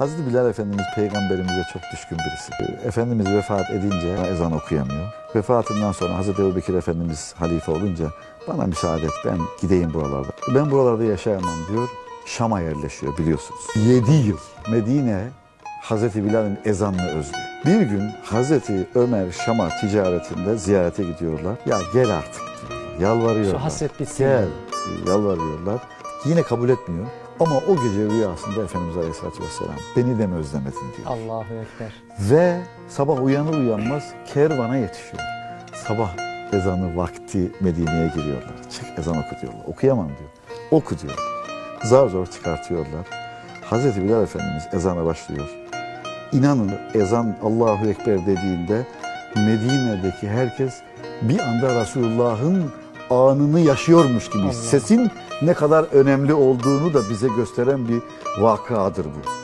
Hazreti Bilal Efendimiz peygamberimize çok düşkün birisi. Efendimiz vefat edince ezan okuyamıyor. Vefatından sonra Hazreti Ebubekir Efendimiz halife olunca bana müsaade et ben gideyim buralarda. Ben buralarda yaşayamam diyor. Şam'a yerleşiyor biliyorsunuz. 7 yıl Medine Hazreti Bilal'in ezanını özlüyor. Bir gün Hazreti Ömer Şam'a ticaretinde ziyarete gidiyorlar. Ya gel artık diyorlar. Yalvarıyorlar. Şu hasret bitsin Gel. Yalvarıyorlar. Yine kabul etmiyor. Ama o gece rüyasında Efendimiz Aleyhisselatü Vesselam beni de mi özlemedin diyor. Allahu Ekber. Ve sabah uyanır uyanmaz kervana yetişiyor. Sabah ezanı vakti Medine'ye giriyorlar. Çık ezan oku diyorlar. Okuyamam diyor. Oku diyor. Zar zor çıkartıyorlar. Hazreti Bilal Efendimiz ezana başlıyor. İnanın ezan Allahu Ekber dediğinde Medine'deki herkes bir anda Resulullah'ın anını yaşıyormuş gibi. Sesin ne kadar önemli olduğunu da bize gösteren bir vakadır bu.